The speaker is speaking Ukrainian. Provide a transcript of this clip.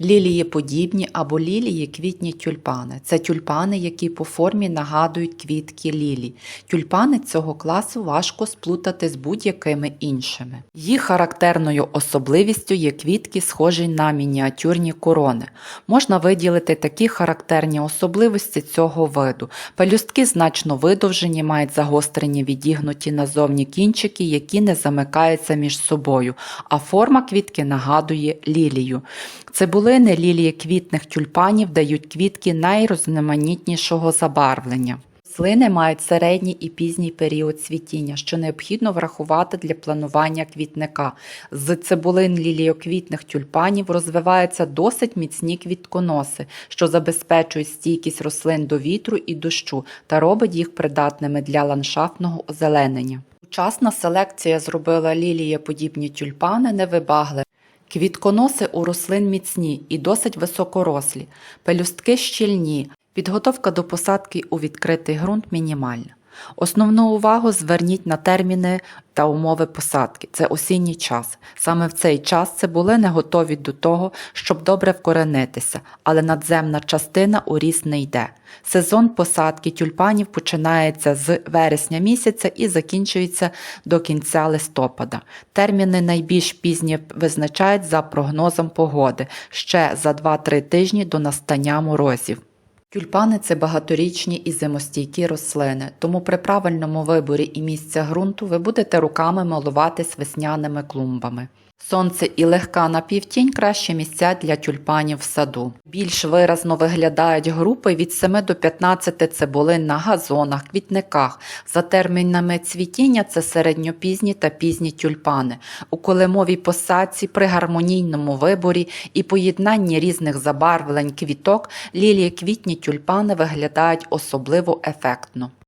Лілієподібні або лілії квітні тюльпани. Це тюльпани, які по формі нагадують квітки лілій. Тюльпани цього класу важко сплутати з будь-якими іншими. Їх характерною особливістю є квітки, схожі на мініатюрні корони. Можна виділити такі характерні особливості цього виду. Пелюстки значно видовжені, мають загострені відігнуті назовні кінчики, які не замикаються між собою, а форма квітки нагадує лілію. Цибулини лілії квітних тюльпанів дають квітки найрозноманітнішого забарвлення. Рослини мають середній і пізній період цвітіння, що необхідно врахувати для планування квітника. З цибулин ліліоквітних тюльпанів розвиваються досить міцні квітконоси, що забезпечують стійкість рослин до вітру і дощу та робить їх придатними для ландшафтного озеленення. Сучасна селекція зробила лілієподібні тюльпани невибагливими. Квітконоси у рослин міцні і досить високорослі, пелюстки щільні, підготовка до посадки у відкритий ґрунт мінімальна. Основну увагу зверніть на терміни та умови посадки. Це осінній час. Саме в цей час цибулини готові до того, щоб добре вкоренитися, але надземна частина у ріст не йде. Сезон посадки тюльпанів починається з вересня місяця і закінчується до кінця листопада. Терміни найбільш пізні визначають за прогнозом погоди ще за 2-3 тижні до настання морозів. Тюльпани це багаторічні і зимостійкі рослини, тому при правильному виборі і місця ґрунту ви будете руками малуватись весняними клумбами. Сонце і легка напівтінь краще місця для тюльпанів в саду. Більш виразно виглядають групи від 7 до 15 цибулин на газонах, квітниках. За термінами цвітіння це середньопізні та пізні тюльпани. У колемовій посадці при гармонійному виборі і поєднанні різних забарвлень квіток лілії квітні тюльпани виглядають особливо ефектно.